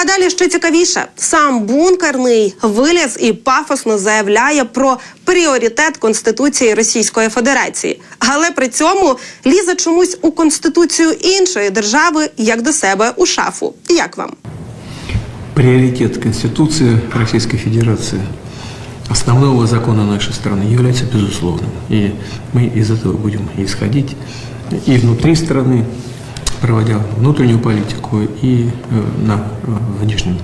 А далі ще цікавіше, сам бункерний виліз і пафосно заявляє про пріоритет Конституції Російської Федерації, але при цьому лізе чомусь у конституцію іншої держави, як до себе у шафу. Як вам? Приоритет Конституции Российской Федерации, основного закона нашей страны, является безусловным. И мы из этого будем исходить и внутри страны, проводя внутреннюю политику, и э, на э, внешнем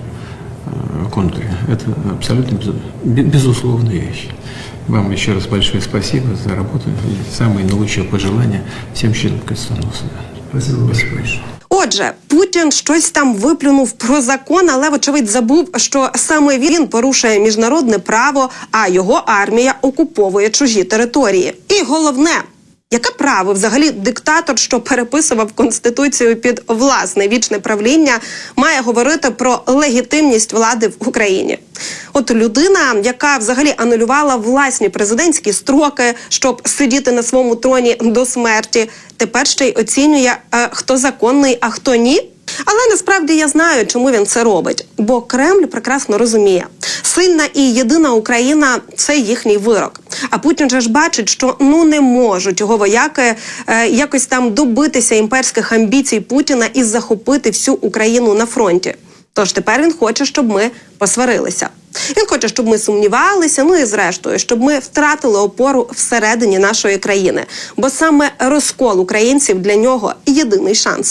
э, контуре. Это абсолютно безу- бе- безусловная вещь. Вам еще раз большое спасибо за работу и самые наилучшие пожелания всем членам Конституционного суда. Спасибо большое. Отже, Путін щось там виплюнув про закон, але вочевидь забув, що саме він порушує міжнародне право, а його армія окуповує чужі території. І головне. Яке право взагалі диктатор, що переписував конституцію під власне вічне правління, має говорити про легітимність влади в Україні? От людина, яка взагалі анулювала власні президентські строки, щоб сидіти на своєму троні до смерті, тепер ще й оцінює, е, хто законний, а хто ні. Але насправді я знаю, чому він це робить. Бо Кремль прекрасно розуміє, сильна і єдина Україна це їхній вирок. А Путін же ж бачить, що ну не можуть його вояки е, якось там добитися імперських амбіцій Путіна і захопити всю Україну на фронті. Тож тепер він хоче, щоб ми посварилися. Він хоче, щоб ми сумнівалися. Ну і зрештою, щоб ми втратили опору всередині нашої країни. Бо саме розкол українців для нього єдиний шанс.